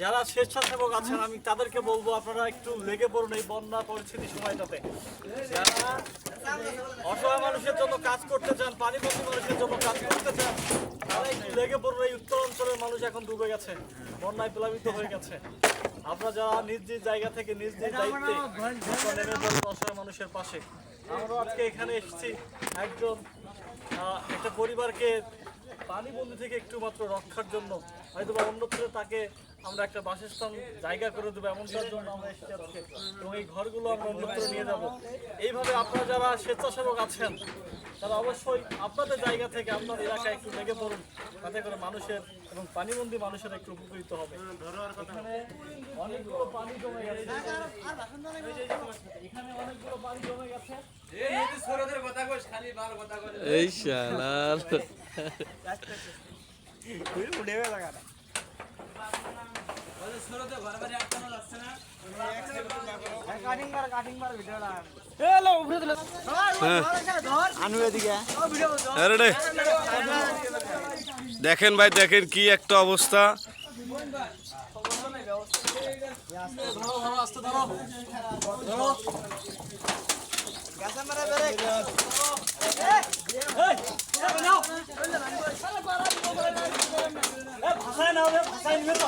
যারা স্বেচ্ছাসেবক আছেন, আমি তাদেরকে বলব, আপনারা একটু লেগে পড়ুন এই বন্যা পরিস্থিতি সময়টাতে। যারা অসহায় মানুষের জন্য কাজ করতে চান পানিবন্দী মানুষের জন্য কাজ করতে চান একটু লেগে পড়ুন এই উত্তর অঞ্চলের মানুষ এখন ডুবে গেছে, বন্যায় প্লাবিত হয়ে গেছে। আপনারা যারা নিজ নিজ জায়গা থেকে, নিজ নিজ দায়িত্বে অসহায় মানুষের পাশে। আমরা আজকে এখানে এসেছি। একজন একটা পরিবারকে পানিবন্দি থেকে একটু মাত্র রক্ষার জন্য। হয়তো বা অন্যত্র তাকে আমরা একটা বাসস্থান জায়গা করে দেবো এমনটার জন্য আমরা এসেছি আজকে। এবং এই ঘরগুলো আমরা অন্যত্র নিয়ে যাব। এইভাবে আপনারা যারা স্বেচ্ছাসেবক আছেন তারা অবশ্যই আপনাদের জায়গা থেকে আপনার এলাকায় একটু লেগে পড়ুন তাতে করে মানুষের এবং পানিবন্দি মানুষের একটু উপকৃত হবে। এখানে অনেকগুলো পানি জমে গেছে। এখানে অনেকগুলো পানি জমে গেছে। এই শালার। আরে রে। দেখেন ভাই দেখেন কি একটা অবস্থা। ধরো ধরো আস্তে ধরো ধরো ভাষায় নাও রে ভাষায় নিবে তো